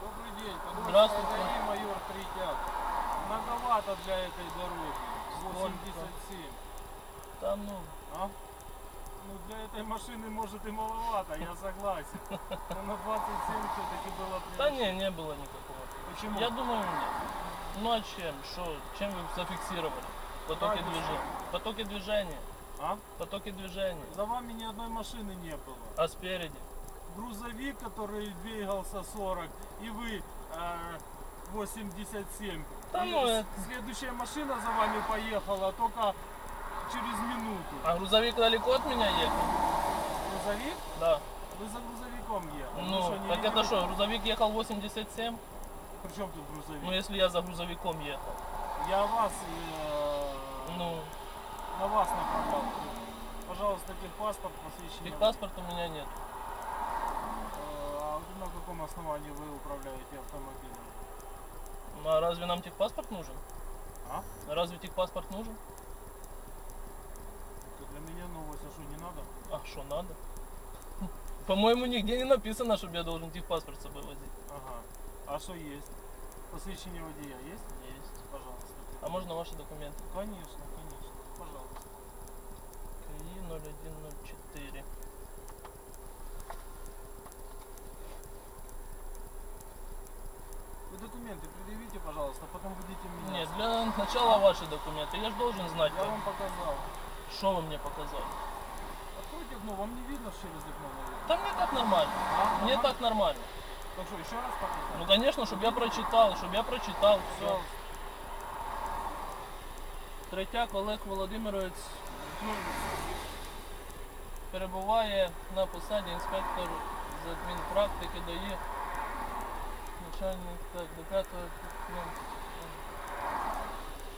Добрый день, Здравствуйте. ДАИ майор Третьяк. Многовато для этой дороги. 87. Там ну. А? Ну для этой машины может и маловато, я согласен. Но на 27 все-таки было Да прилично. не, не было никакого. Почему? Я думаю, нет. Ну а чем? Что? Чем вы зафиксировали? Потоки Радиус. движения. Потоки движения. А? Потоки движения. За вами ни одной машины не было. А спереди? Грузовик, который двигался 40, и вы э, 87. Да И ну, это- Следующая машина за вами поехала только через минуту. А грузовик далеко от меня ехал? Грузовик? Да. Вы за грузовиком ехали. Ну, не так это что, грузовик ехал 87? При чем тут грузовик? Ну, если я за грузовиком ехал. Я вас э, Ну, на вас направлял. Пожалуйста, техпаспорт, посвящение. техпаспорта у меня нет. Э, А на каком основании вы управляете автомобилем? Ну, а разве нам техпаспорт нужен? А? Разве техпаспорт нужен? Это для меня новость, а что не надо? А что, надо? По-моему, нигде не написано, чтобы я должен техпаспорт с собой возить. Ага. А что есть? Посвящение водия есть? Есть. Пожалуйста. А можно ваши документы? Конечно, конечно. Пожалуйста. КИ 0104. Вы документы предъявите, пожалуйста, потом будете меня. Нет, для начала ваши документы. Я же должен знать, Я вам показал. что вы мне показали. Откройте окно, вам не видно через окно, наверное. Да мне так нормально. А? Мне так нормально. Так что, еще раз показать? Ну, конечно, чтобы я прочитал, чтобы я прочитал все. Пожалуйста. Третяк Олег Володимирович ну, перебуває на посаді інспектор з адмінпрактики дає начальник так, до 5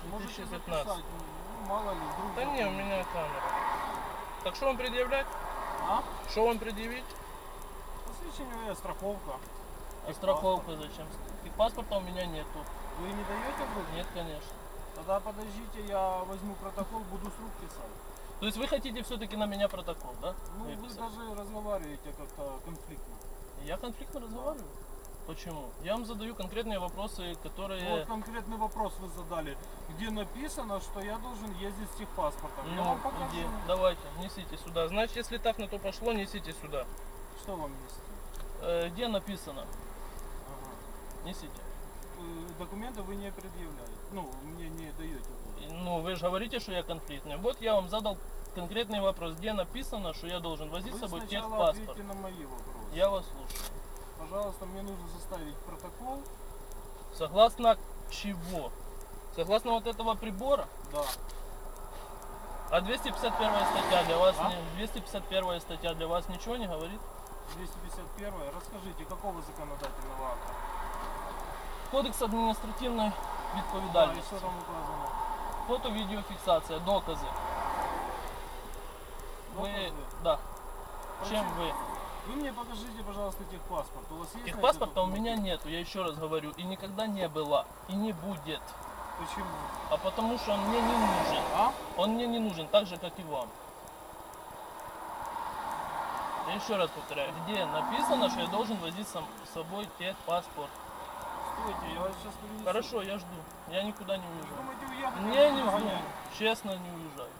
ну, Можете 2015. записать, ну, мало ли, вдруг. Та ні, у мене камера. Так що вам пред'являть? А? Що вам пред'явить? Посвящение страховка. А страховка зачем? И паспорта у меня нету. Вы не даете вдруг? Нет, конечно. Тогда подождите, я возьму протокол, буду с рук писать. То есть вы хотите все-таки на меня протокол, да? Ну, вы даже разговариваете как-то конфликтно. Я конфликтно разговариваю? Почему? Я вам задаю конкретные вопросы, которые... Вот конкретный вопрос вы задали, где написано, что я должен ездить с техпаспортом. я Ну, вам покажу. где? Давайте, несите сюда. Значит, если так на то пошло, несите сюда. Что вам нести? Э, где написано? Ага. Несите. Документы вы не предъявляете. Ну, мне не даете. Ну, вы же говорите, что я конфликтный. Вот я вам задал конкретный вопрос, где написано, что я должен возить Вы с собой сначала техпаспорт. ответьте на мои вопросы. Я вас слушаю. Пожалуйста, мне нужно составить протокол. Согласно чего? Согласно вот этого прибора? Да. А 251 статья для вас А? не, 251 статья для вас ничего не говорит? 251. Расскажите, какого законодательного акта? Кодекс административной Да, и відповідальності. что там указано? Фото, відеофіксація, докази. Ви, Доказы? да. Чем Почему? вы? Вы мне покажите, пожалуйста, техпаспорт. У вас есть на Техпаспорта этот у меня документ? нету, я еще раз говорю, и никогда не было, и не будет. Почему? А потому что он мне не нужен. А? Он мне не нужен, так же, как и вам. Я еще раз повторяю, где написано, что я должен возить сам- с собой техпаспорт. Стойте, я вас сейчас принесу. Хорошо, я жду. Я никуда не уезжаю. думаете, уехать? Не, не гонять? Честно, не уезжаю.